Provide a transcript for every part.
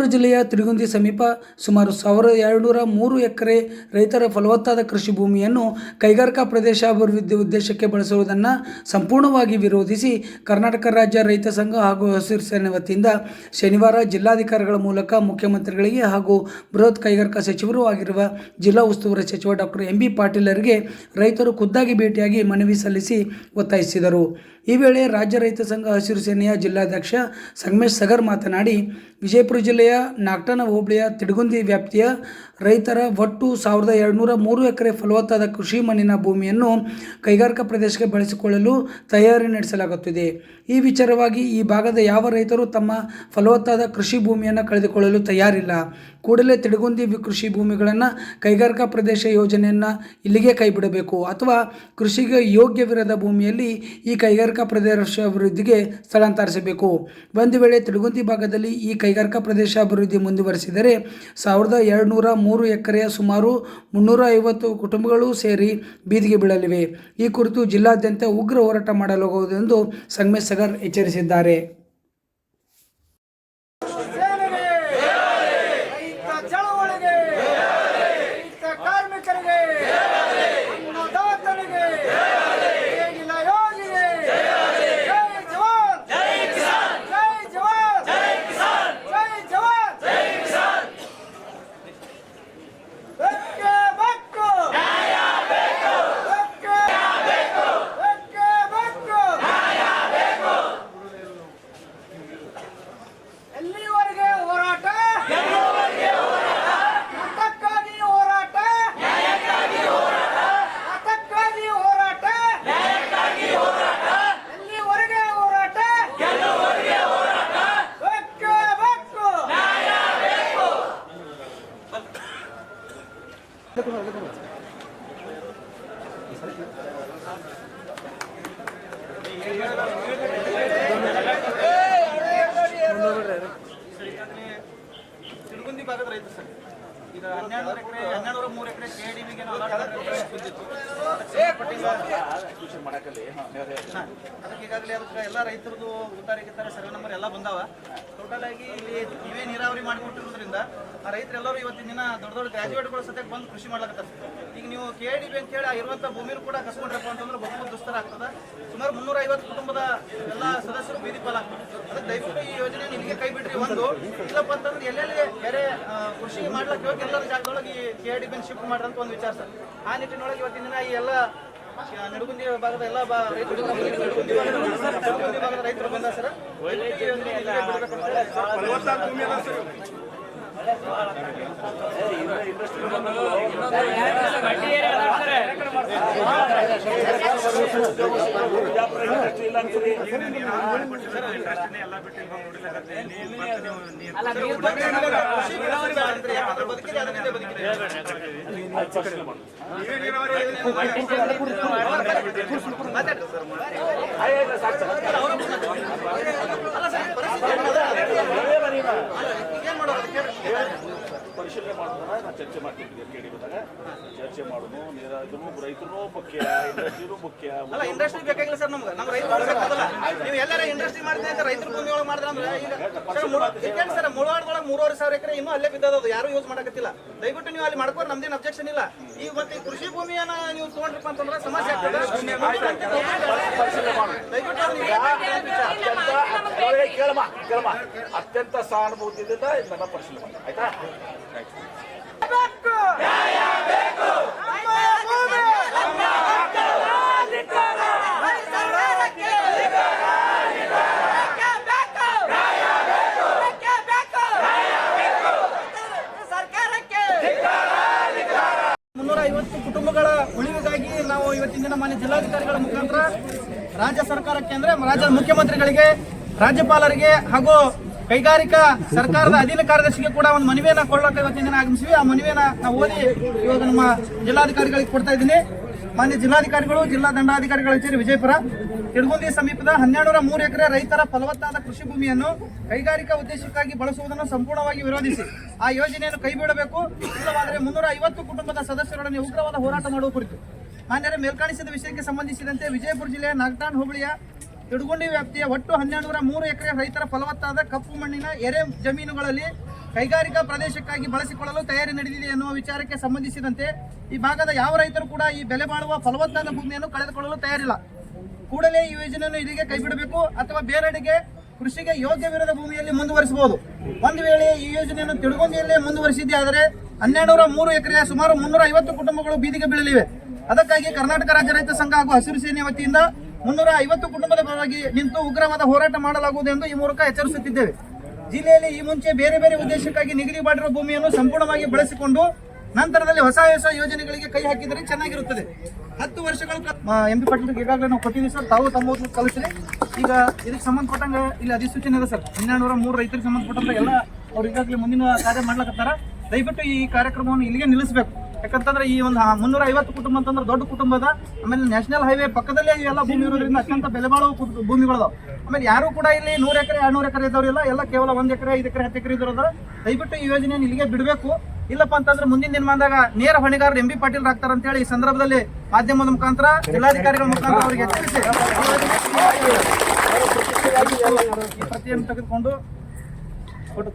ವಿಜಯಪುರ ಜಿಲ್ಲೆಯ ತಿರುಗುಂದಿ ಸಮೀಪ ಸುಮಾರು ಸಾವಿರದ ಎರಡುನೂರ ಮೂರು ಎಕರೆ ರೈತರ ಫಲವತ್ತಾದ ಕೃಷಿ ಭೂಮಿಯನ್ನು ಕೈಗಾರಿಕಾ ಪ್ರದೇಶಾಭಿವೃದ್ಧಿ ಉದ್ದೇಶಕ್ಕೆ ಬಳಸುವುದನ್ನು ಸಂಪೂರ್ಣವಾಗಿ ವಿರೋಧಿಸಿ ಕರ್ನಾಟಕ ರಾಜ್ಯ ರೈತ ಸಂಘ ಹಾಗೂ ಹಸಿರು ಸೇನೆ ವತಿಯಿಂದ ಶನಿವಾರ ಜಿಲ್ಲಾಧಿಕಾರಿಗಳ ಮೂಲಕ ಮುಖ್ಯಮಂತ್ರಿಗಳಿಗೆ ಹಾಗೂ ಬೃಹತ್ ಕೈಗಾರಿಕಾ ಸಚಿವರೂ ಆಗಿರುವ ಜಿಲ್ಲಾ ಉಸ್ತುವಾರಿ ಸಚಿವ ಡಾಕ್ಟರ್ ಎಂ ಬಿ ಪಾಟೀಲರಿಗೆ ರೈತರು ಖುದ್ದಾಗಿ ಭೇಟಿಯಾಗಿ ಮನವಿ ಸಲ್ಲಿಸಿ ಒತ್ತಾಯಿಸಿದರು. ಈ ವೇಳೆ ರಾಜ್ಯ ರೈತ ಸಂಘ ಹಸಿರು ಸೇನೆಯ ಜಿಲ್ಲಾಧ್ಯಕ್ಷ ಸಂಗಮೇಶ್ ಸಗರ್ ಮಾತನಾಡಿ, ವಿಜಯಪುರ ಜಿಲ್ಲೆಯ ನಾಗ್ಟನ ಹೋಬಳಿಯ ತಿಡಗುಂದಿ ವ್ಯಾಪ್ತಿಯ ರೈತರ ಒಟ್ಟು ಸಾವಿರದ ಎರಡುನೂರ ಮೂರು ಎಕರೆ ಫಲವತ್ತಾದ ಕೃಷಿ ಮಣ್ಣಿನ ಭೂಮಿಯನ್ನು ಕೈಗಾರಿಕಾ ಪ್ರದೇಶಕ್ಕೆ ಬಳಸಿಕೊಳ್ಳಲು ತಯಾರಿ ನಡೆಸಲಾಗುತ್ತಿದೆ. ಈ ವಿಚಾರವಾಗಿ ಈ ಭಾಗದ ಯಾವ ರೈತರು ತಮ್ಮ ಫಲವತ್ತಾದ ಕೃಷಿ ಭೂಮಿಯನ್ನು ಕಳೆದುಕೊಳ್ಳಲು ತಯಾರಿಲ್ಲ. ಕೂಡಲೇ ತಿಡಗುಂದಿ ಕೃಷಿ ಭೂಮಿಗಳನ್ನು ಕೈಗಾರಿಕಾ ಪ್ರದೇಶ ಯೋಜನೆಯನ್ನು ಇಲ್ಲಿಗೆ ಕೈಬಿಡಬೇಕು ಅಥವಾ ಕೃಷಿಗೆ ಯೋಗ್ಯವಿರದ ಭೂಮಿಯಲ್ಲಿ ಈ ಕೈಗಾರಿಕಾ ಪ್ರದೇಶ ಅಭಿವೃದ್ಧಿಗೆ ಸ್ಥಳಾಂತರಿಸಬೇಕು. ಒಂದು ವೇಳೆ ತಿಡಗುಂದಿ ಭಾಗದಲ್ಲಿ ಈ ಕೈಗಾರಿಕಾ ಪ್ರದೇಶ ಅಭಿವೃದ್ಧಿ ಮುಂದುವರಿಸಿದರೆ ಸಾವಿರದ ಎರಡುನೂರ ಮೂರು ಎಕರೆಯ ಸುಮಾರು ಮುನ್ನೂರ ಐವತ್ತು ಕುಟುಂಬಗಳು ಸೇರಿ ಬೀದಿಗೆ ಬೀಳಲಿವೆ. ಈ ಕುರಿತು ಜಿಲ್ಲಾದ್ಯಂತ ಉಗ್ರ ಹೋರಾಟ ಮಾಡಲಾಗುವುದು ಎಂದು ಸಂಗಮೇಶ್ ಸಗರ್ ಎಚ್ಚರಿಸಿದ್ದಾರೆ. ತಿರುಗುಂದಿ ಭಾಗದ ರೈತ ಸರ್. ಈಗ ಹನ್ನೆರಡು ಎಕರೆ ಹನ್ನೆರಡು ಮೂರು ಎಕರೆ ಕೆ ಡಿ ಬಿಗೆ ಬಿದ್ದಿತ್ತು ಅದಕ್ಕೆ ಈಗಾಗಲೇ ಅದಕ್ಕೆ ಎಲ್ಲ ರೈತರದು ಉತ್ತಾರಿ ಸರ್ವೆ ನಂಬರ್ ಎಲ್ಲ ಬಂದಾವ ಟೋಟಲ್ ಆಗಿ ಇಲ್ಲಿ ನೀವೇ ನೀರಾವರಿ ಮಾಡಿಕೊಟ್ಟಿರೋದ್ರಿಂದ ಆ ರೈತರೆಲ್ಲರೂ ಇವತ್ತಿನ ದಿನ ದೊಡ್ಡ ದೊಡ್ಡ ಗ್ರಾಜುಯೇಟ್ಗಳು ಸತ್ಯಕ್ಕೆ ಬಂದು ಕೃಷಿ ಮಾಡ್ಲಾಕತ್ತಾರೆ ಈಗ ನೀವು ಕೆ ಡಿ ಬಿ ಅಂತ ಹೇಳಿ ಆ ಇರುವಂಥ ಭೂಮಿನೂ ಕೂಡ ಕಸ್ಕೊಂಡ್ರಪ್ಪ ಅಂತಂದ್ರೆ ಬಹು ದುಸ್ತರ ಆಗ್ತದೆ ಸುಮಾರು ಮುನ್ನೂರ ಐವತ್ತು ಕುಟುಂಬದ ಎಲ್ಲ ಸದಸ್ಯರು ಬೀದಿ ಪಾಲಾಗ್ತದೆ ಅದಕ್ಕೆ ದಯವಿಟ್ಟು ಈ ಯೋಜನೆ ಒಂದು ಇಲ್ಲಪ್ಪ ಅಂತಂದ್ರೆ ಎಲ್ಲೆಲ್ಲಿ ಬೇರೆ ಕೃಷಿ ಮಾಡ್ಲಕ್ಕೆ ಹೋಗಿ ಎಲ್ಲರ ಜಾಗದೊಳಗೆ ಈ ಕೆ ಡಿ ಬಿನ್ ಶಿಫ್ಟ್ ಮಾಡ್ರಂತ ಒಂದು ವಿಚಾರ ಸರ್. ಆ ನಿಟ್ಟಿನೊಳಗೆ ಇವತ್ತಿನ ದಿನ ಈ ಎಲ್ಲ ನಡುಗುಂದಿ ಭಾಗದ ಎಲ್ಲ ರೈತರು ನಡುಗುಂದಿ ಭಾಗದ ರೈತರು ಬಂದ ಸರ್. ದಯವಿಟ್ಟು ಈ ಯೋಜನೆ ಇಲ್ಲಿಗೆ ಬಿಡ್ಬೇಕಂತ ಹೇಳಿ ಕೃಷಿ ಬೆಳೆಸೋದು ಬೇಡ ಅಂದ್ರೆ ಯಾಕಂದ್ರೆ ಬದುಕಿದೆ ಅದರಿಂದ ಬದುಕಿದೆ ಮಾತಾಡ್ರಿ ಸರ್ ಅಲ್ಲ ಸರ್ ಪರಿಸ್ಥಿತಿ ಏನ್ ಮಾಡೋದು ಅದಕ್ಕೆ ಹೇಳ್ರಿ. ಪರಿಶೀಲನೆ ಮಾಡೋಣ ನಾವು ಚರ್ಚೆ ಮಾಡ್ತಿದ್ವಿ ಕೇಳಿ ಬಂದಾಗ ಚರ್ಚೆ ಮಾಡೋದು ನೀರಾದ್ರು ರೈತರು ಮುಖ್ಯ ಇಂಡಸ್ಟ್ರಿನೂ ಮುಖ್ಯ ಅಲ್ಲ ಇಂಡಸ್ಟ್ರಿ ಬೇಕಾಗಿಲ್ಲ ಸರ್ ನಮ್ಗೆ. ನಮ್ಮ ರೈತರು ಬೇಕಾಗಲ್ಲ ನೀವು ಎಲ್ಲಾರ ಇಂಡಸ್ಟ್ರಿ ಮಾಡ್ತೀನಿ ಅಂತ ರೈತರ ಭೂಮಿ ಒಳಗೆ ಮಾಡಿದ್ರೆ ಅಂದ್ರೆ ಈಗ ಸರ್ ಮುಳವಾಡದೊಳಗೆ ಮೂರುವರೆ ಸಾವಿರ ಎಕರೆ ಇನ್ನೂ ಅಲ್ಲೇ ಬಿದ್ದದ ಯಾರು ಯೂಸ್ ಮಾಡಕತ್ತಿಲ್ಲ. ದಯವಿಟ್ಟು ನೀವು ಅಲ್ಲಿ ಮಾಡ್ಕೋರಿ ನಮ್ದೇನು ಅಬ್ಜೆಕ್ಷನ್ ಇಲ್ಲ. ಈಗ ಮತ್ತೆ ಈ ಕೃಷಿ ಭೂಮಿಯನ್ನ ನೀವು ತಗೊಂಡ್ರಪ್ಪ ಅಂತಂದ್ರೆ ಸಮಸ್ಯೆ ಆಗ್ತದೆ. ದಯವಿಟ್ಟು ಅತ್ಯಂತ ಕೇಳಮ್ಮ ಕೇಳಮ್ಮ. ಅತ್ಯಂತ ಸಹಾನುಭೂತಿಯಿಂದ ಇದನ್ನ ಪರಿಶೀಲನೆ ಮಾಡಿ ಆಯ್ತಾ? ಬೆಕ್ಕು ನಮ್ಮ ಭೂಮಿ ಸರ್ಕಾರಕ್ಕೆ ಸರ್ಕಾರಕ್ಕೆ ಮುನ್ನೂರ ಐವತ್ತು ಕುಟುಂಬಗಳ ಉಳಿವಿಗಾಗಿ ನಾವು ಇವತ್ತಿನ ದಿನ ಮಾನ್ಯ ಜಿಲ್ಲಾಧಿಕಾರಿಗಳ ಮುಖಾಂತರ ರಾಜ್ಯ ಸರ್ಕಾರಕ್ಕೆ ಅಂದ್ರೆ ರಾಜ್ಯ ಮುಖ್ಯಮಂತ್ರಿಗಳಿಗೆ, ರಾಜ್ಯಪಾಲರಿಗೆ ಹಾಗೂ ಕೈಗಾರಿಕಾ ಸರ್ಕಾರದ ಅಧೀನ ಕಾರ್ಯದರ್ಶಿಗೆ ಕೂಡ ಒಂದು ಮನವಿಯನ್ನ ಕೊಡಲಿಕ್ಕೆ ಇವತ್ತಿನ ದಿನ ಆಗಮಿಸಿವಿ ಆ ಮನವಿಯನ್ನ ನಾವು ಓದಿ ಇವಾಗ ನಮ್ಮ ಜಿಲ್ಲಾಧಿಕಾರಿಗಳಿಗೆ ಕೊಡ್ತಾ ಇದ್ದೀನಿ. ಮಾನ್ಯ ಜಿಲ್ಲಾಧಿಕಾರಿಗಳು, ಜಿಲ್ಲಾ ದಂಡಾಧಿಕಾರಿಗಳ ಕಚೇರಿ ವಿಜಯಪುರ. ತಿರುಗುಂದಿ ಸಮೀಪದ ಹನ್ನೆರಡರ ಮೂರು ಎಕರೆ ರೈತರ ಫಲವತ್ತಾದ ಕೃಷಿ ಭೂಮಿಯನ್ನು ಕೈಗಾರಿಕಾ ಉದ್ದೇಶಕ್ಕಾಗಿ ಬಳಸುವುದನ್ನು ಸಂಪೂರ್ಣವಾಗಿ ವಿರೋಧಿಸಿ ಆ ಯೋಜನೆಯನ್ನು ಕೈಬಿಡಬೇಕು. ಇಲ್ಲವಾದರೆ ಮುನ್ನೂರ ಕುಟುಂಬದ ಸದಸ್ಯರೊಡನೆ ಉಗ್ರವಾದ ಹೋರಾಟ ಮಾಡುವ ಕುರಿತು. ಮಾನ್ಯರ ಮೇಲ್ಕಾಣಿಸಿದ ವಿಷಯಕ್ಕೆ ಸಂಬಂಧಿಸಿದಂತೆ ವಿಜಯಪುರ ಜಿಲ್ಲೆಯ ನಾಗಟಾನ್ ಹೋಬಳಿಯ ತಿಡುಗುಂಡಿ ವ್ಯಾಪ್ತಿಯ ಒಟ್ಟು ಹನ್ನೆರಡು ನೂರ ಮೂರು ಎಕರೆ ರೈತರ ಫಲವತ್ತಾದ ಕಪ್ಪು ಮಣ್ಣಿನ ಎರೆ ಜಮೀನುಗಳಲ್ಲಿ ಕೈಗಾರಿಕಾ ಪ್ರದೇಶಕ್ಕಾಗಿ ಬಳಸಿಕೊಳ್ಳಲು ತಯಾರಿ ನಡೆದಿದೆ ಎನ್ನುವ ವಿಚಾರಕ್ಕೆ ಸಂಬಂಧಿಸಿದಂತೆ ಈ ಭಾಗದ ಯಾವ ರೈತರು ಕೂಡ ಈ ಬೆಲೆ ಬಾಳುವ ಫಲವತ್ತಾದ ಭೂಮಿಯನ್ನು ಕಳೆದುಕೊಳ್ಳಲು ತಯಾರಿಲ್ಲ. ಕೂಡಲೇ ಈ ಯೋಜನೆಯನ್ನು ಇಲ್ಲಿಗೆ ಕೈಬಿಡಬೇಕು ಅಥವಾ ಬೇರೆಡೆಗೆ ಕೃಷಿಗೆ ಯೋಗ್ಯವಿರದ ಭೂಮಿಯಲ್ಲಿ ಮುಂದುವರಿಸಬಹುದು. ಒಂದು ವೇಳೆ ಈ ಯೋಜನೆಯನ್ನು ತಿಳುಗೊಂಡಿಯಲ್ಲೇ ಮುಂದುವರಿಸಿದ್ದೇ ಆದರೆ ಹನ್ನೆರಡುನೂರ ಮೂರು ಎಕರೆಯ ಸುಮಾರು ಮುನ್ನೂರ ಐವತ್ತು ಕುಟುಂಬಗಳು ಬೀದಿಗೆ ಬೀಳಲಿವೆ. ಅದಕ್ಕಾಗಿ ಕರ್ನಾಟಕ ರಾಜ್ಯ ರೈತ ಸಂಘ ಹಾಗೂ ಹಸಿರು ಸೇನೆ ವತಿಯಿಂದ ಮುನ್ನೂರ ಐವತ್ತು ಕುಟುಂಬದ ಪರವಾಗಿ ನಿಂತು ಉಗ್ರವಾದ ಹೋರಾಟ ಮಾಡಲಾಗುವುದು ಎಂದು ಈ ಮೂಲಕ ಎಚ್ಚರಿಸುತ್ತಿದ್ದೇವೆ. ಜಿಲ್ಲೆಯಲ್ಲಿ ಈ ಮುಂಚೆ ಬೇರೆ ಬೇರೆ ಉದ್ದೇಶಕ್ಕಾಗಿ ನಿಗದಿ ಮಾಡಿರುವ ಭೂಮಿಯನ್ನು ಸಂಪೂರ್ಣವಾಗಿ ಬಳಸಿಕೊಂಡು ನಂತರದಲ್ಲಿ ಹೊಸ ಹೊಸ ಯೋಜನೆಗಳಿಗೆ ಕೈ ಹಾಕಿದರೆ ಚೆನ್ನಾಗಿರುತ್ತದೆ. ಹತ್ತು ವರ್ಷಗಳ ಎಂ ಪಿ ಪಾಟೀಲ್ ಈಗಾಗಲೇ ನಾವು ಕೊಟ್ಟಿದ್ದೀವಿ ಸರ್. ತಾವು ತಮ್ಮ ಕಳಿಸ್ರಿ. ಈಗ ಇದಕ್ಕೆ ಸಂಬಂಧಪಟ್ಟಂಗೆ ಇಲ್ಲಿ ಅಧಿಸೂಚನೆ ಇದೆ ಸರ್. ಹನ್ನೆರಡು ಮೂರು ರೈತರಿಗೆ ಸಂಬಂಧಪಟ್ಟಂಗೆ ಎಲ್ಲ ಅವ್ರು ಈಗಾಗಲೇ ಮುಂದಿನ ಕಾರ್ಯ ಮಾಡ್ಲಕತ್ತಾರ. ದಯವಿಟ್ಟು ಈ ಕಾರ್ಯಕ್ರಮವನ್ನು ಇಲ್ಲಿಗೆ ನಿಲ್ಲಿಸಬೇಕು. ಯಾಕಂತಂದ್ರೆ ಈ ಒಂದು ಮುನ್ನೂರ ಐವತ್ತು ಕುಟುಂಬ ಅಂತಂದ್ರೆ ದೊಡ್ಡ ಕುಟುಂಬದ ಆಮೇಲೆ ನ್ಯಾಷನಲ್ ಹೈವೇ ಪಕ್ಕದಲ್ಲೇ ಇವೆಲ್ಲ ಭೂಮಿ ಇರೋದ್ರಿಂದ ಅತ್ಯಂತ ಬೆಲೆ ಬಾಳುವ ಭೂಮಿಗಳು ಆಮೇಲೆ ಯಾರು ಕೂಡ ಇಲ್ಲಿ ನೂರು ಎಕರೆ, ಎರಡ್ನೂರು ಎಕರೆ ಇದ್ದವರಿಲ್ಲ ಎಲ್ಲ ಕೇವಲ ಒಂದ್ ಎಕರೆ, ಐದು ಎಕರೆ, ಹತ್ತು ಎಕರೆ ಇದ್ದವ್ರ ದಯವಿಟ್ಟು ಈ ಯೋಜನೆಯನ್ನು ಇಲ್ಲಿಗೆ ಬಿಡಬೇಕು. ಇಲ್ಲಪ್ಪ ಅಂತಂದ್ರೆ ಮುಂದಿನ ದಿನಮಾನದಾಗ ನೇರ ಹೊಣೆಗಾರರು ಎಂ ಬಿ ಪಾಟೀಲ್ ಆಗ್ತಾರೆ ಅಂತ ಹೇಳಿ ಈ ಸಂದರ್ಭದಲ್ಲಿ ಮಾಧ್ಯಮದ ಮುಖಾಂತರ, ಜಿಲ್ಲಾಧಿಕಾರಿಗಳ ಮುಖಾಂತರ ಅವರಿಗೆ ಎಚ್ಚರಿಸಿ. ಪ್ರತಿಯನ್ನು ತೆಗೆದುಕೊಂಡು. ಫೋಟೋ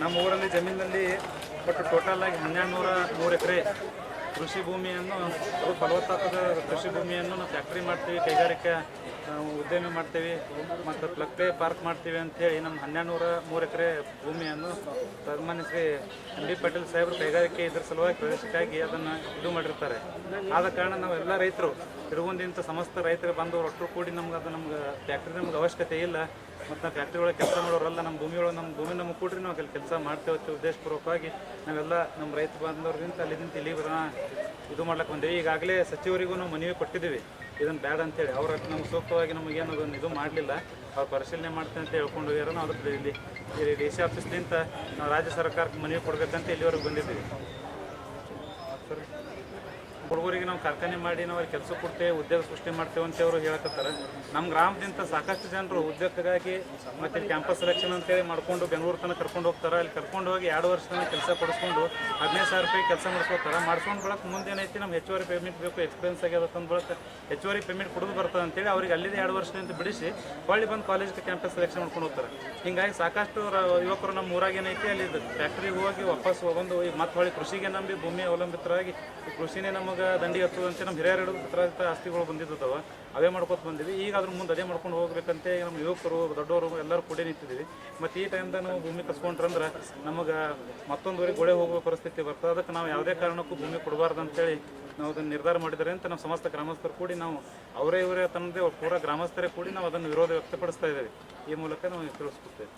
ನಮ್ಮ ಊರಲ್ಲಿ ಜಮೀನಲ್ಲಿ ಬಟ್ ಟೋಟಲ್ ಆಗಿ ಹನ್ನೆರಡು ನೂರ ಮೂರು ಎಕರೆ ಕೃಷಿ ಭೂಮಿಯನ್ನು ಫಲವತ್ತಾದ ಕೃಷಿ ಭೂಮಿಯನ್ನು ನಾವು ಫ್ಯಾಕ್ಟ್ರಿ ಮಾಡ್ತೀವಿ. ಕೈಗಾರಿಕೆ ಆ, ಉದ್ಯಮ ಮಾಡ್ತೀವಿ. ಮತ್ತು ಪ್ಲಕ್ಲೆ ಪಾರ್ಕ್ ಮಾಡ್ತೀವಿ ಅಂತೇಳಿ ನಮ್ಮ ಹನ್ನೆರಡು ನೂರ ಮೂರು ಎಕರೆ ಭೂಮಿಯನ್ನು ಸನ್ಮಾನ್ಯ ಶ್ರೀ ಎಂ ಬಿ ಪಾಟೀಲ್ ಸಾಹೇಬರು ಕೈಗಾರಿಕೆ ಇದ್ರ ಸಲುವಾಗಿ ಪ್ರದೇಶಕ್ಕಾಗಿ ಅದನ್ನು ಇದು ಮಾಡಿರ್ತಾರೆ. ಆದ ಕಾರಣ ನಾವು ಎಲ್ಲ ರೈತರು ತಿರುಗುಂದಿಂತ ಸಮಸ್ತ ರೈತರು ಬಂದು ಒಟ್ಟರು ಕೂಡಿ ನಮ್ಗೆ ಅದು ನಮ್ಗೆ ಫ್ಯಾಕ್ಟ್ರಿ ನಮ್ಗೆ ಅವಶ್ಯಕತೆ ಇಲ್ಲ. ಮತ್ತು ನಾವು ಫ್ಯಾಕ್ಟ್ರಿ ಒಳಗೆ ಕೆಲಸ ಮಾಡೋರಲ್ಲ ನಮ್ಮ ಭೂಮಿ ಒಳಗೆ ನಮ್ಮ ಭೂಮಿ ನಮಗೆ ಕೊಡ್ರಿ ನಾವು ಅಲ್ಲಿ ಕೆಲಸ ಮಾಡ್ತೇವೆ ಉದ್ದೇಶಪೂರ್ವಕವಾಗಿ ನಾವೆಲ್ಲ ನಮ್ಮ ರೈತ ಬಾಂಧವ್ರಿಂದ ಅಲ್ಲಿಂದ ಇಲ್ಲಿ ಬರೋಣ ಇದು ಮಾಡ್ಲಿಕ್ಕೆ ಬಂದೇವಿ. ಈಗಾಗಲೇ ಸಚಿವರಿಗೂ ನಾವು ಮನವಿ ಕೊಟ್ಟಿದ್ದೀವಿ. ಇದನ್ನು ಬ್ಯಾಡ ಅಂತೇಳಿ. ಅವ್ರ ನಮ್ಗೆ ಸೂಕ್ತವಾಗಿ ನಮಗೇನು ಅದನ್ನು ಇದು ಮಾಡಲಿಲ್ಲ. ಅವ್ರು ಪರಿಶೀಲನೆ ಮಾಡ್ತೀನಿ ಅಂತ ಹೇಳ್ಕೊಂಡು ಹೋಗ್ಯಾರ ನಾವು ಅದಕ್ಕೆ ಇಲ್ಲಿ ಡಿ ಸಿ ಆಫೀಸ್ಲಿಂದ ನಾವು ರಾಜ್ಯ ಸರ್ಕಾರಕ್ಕೆ ಮನವಿ ಕೊಡಬೇಕಂತ ಇಲ್ಲಿವರೆಗೆ ಬಂದಿದ್ದೀವಿ. ಹುಡುಗರಿಗೆ ನಾವು ಕಾರ್ಖಾನೆ ಮಾಡಿ ನಾವು ಅವ್ರಿಗೆ ಕೆಲಸ ಕೊಡ್ತೇವೆ, ಉದ್ಯೋಗ ಸೃಷ್ಟಿ ಮಾಡ್ತೇವೆ ಅಂತ ಅವರು ಹೇಳಕತ್ತಾರೆ. ನಮ್ಮ ಗ್ರಾಮದಿಂದ ಸಾಕಷ್ಟು ಜನರು ಉದ್ಯೋಗಕ್ಕಾಗಿ ಮತ್ತೆ ಕ್ಯಾಂಪಸ್ ಸೆಲೆಕ್ಷನ್ ಅಂತೇಳಿ ಮಾಡ್ಕೊಂಡು ಬೆಂಗಳೂರು ತನಕ ಕರ್ಕೊಂಡು ಹೋಗ್ತಾರೆ. ಅಲ್ಲಿ ಕರ್ಕೊಂಡು ಹೋಗಿ ಎರಡು ವರ್ಷ ಕೆಲಸ ಕೊಡಿಸ್ಕೊಂಡು ಹದಿನೈದು ಸಾವಿರ ರೂಪಾಯಿ ಕೆಲಸ ಮಾಡಿಸ್ಕೊತಾರೆ ಮಾಡ್ಸ್ಕೊಂಡು ಬಳಕ ಮುಂದೆ ಏನೈತಿ ನಮ್ಗೆ ಹೆಚ್ಚುವರಿ ಪೇಮೆಂಟ್ ಬೇಕು ಎಕ್ಸ್ಪೀರಿಯನ್ಸ್ ಆಗ್ಯದ ಅಂತ ಬಳಕ ಹೆಚ್ಚುವರಿ ಪೇಮೆಂಟ್ ಕೊಡೋದು ಬರ್ತದೆ ಅಂತೇಳಿ ಅವ್ರಿಗೆ ಅಲ್ಲಿದೆ ಎರಡು ವರ್ಷದಿಂದ ಬಿಡಿಸಿ ಹೊಳ್ಳಿ ಬಂದು ಕಾಲೇಜ್ಗೆ ಕ್ಯಾಂಪಸ್ ಸೆಲೆಕ್ಷನ್ ಮಾಡ್ಕೊಂಡು ಹೋಗ್ತಾರೆ. ಹಿಂಗಾಗಿ ಸಾಕಷ್ಟು ಯುವಕರು ನಮ್ಮ ಊರಾಗ ಏನೈತಿ ಅಲ್ಲಿ ಫ್ಯಾಕ್ಟ್ರಿಗೆ ಹೋಗಿ ವಾಪಸ್ ಹೋಗೊಂದು ಈಗ ಮತ್ತೆ ಹೊಳ್ಳಿ ಕೃಷಿಗೆ ನಂಬಿ ಭೂಮಿ ಅವಲಂಬಿತರಾಗಿ ಕೃಷಿನೇ ನಮಗೆ ದಂಡಿ ಹಚ್ಚುವಂತೆ ನಮ್ಮ ಹಿರಿಯರು ಹಿಡಿದು ಪತ್ರರಹಿತ ಆಸ್ತಿಗಳು ಬಂದಿದ್ದವ ಅವೇ ಮಾಡ್ಕೊತ ಬಂದಿವಿ ಈಗ ಅದ್ರ ಮುಂದೆ ಅದೇ ಮಾಡ್ಕೊಂಡು ಹೋಗ್ಬೇಕಂತೆ ನಮ್ಮ ಯುವಕರು ದೊಡ್ಡವರು ಎಲ್ಲರೂ ಕೂಡ ನಿಂತಿದ್ದೀವಿ. ಮತ್ತು ಈ ಟೈಮ್ದ ನಾವು ಭೂಮಿ ಕಸ್ಕೊಂಡ್ರಂದ್ರೆ ನಮಗೆ ಮತ್ತೊಂದು ಗೋಳೆ ಹೋಗುವ ಪರಿಸ್ಥಿತಿ ಬರ್ತದೆ ಅದಕ್ಕೆ ನಾವು ಯಾವುದೇ ಕಾರಣಕ್ಕೂ ಭೂಮಿ ಕೊಡಬಾರ್ದು ಅಂತೇಳಿ ನಾವು ಅದನ್ನು ನಿರ್ಧಾರ ಮಾಡಿದರೆ ಅಂತ ನಮ್ಮ ಸಮಸ್ತ ಗ್ರಾಮಸ್ಥರು ಕೂಡಿ ನಾವು ಅವರೇ ಇವರೇ ತಂದೆ ಪೂರ ಗ್ರಾಮಸ್ಥರೇ ಕೂಡಿ ನಾವು ಅದನ್ನು ವಿರೋಧ ವ್ಯಕ್ತಪಡಿಸ್ತಾ ಇದ್ದೇವೆ. ಈ ಮೂಲಕ ನಾವು ತಿಳಿಸ್ಕೊಡ್ತೇವೆ.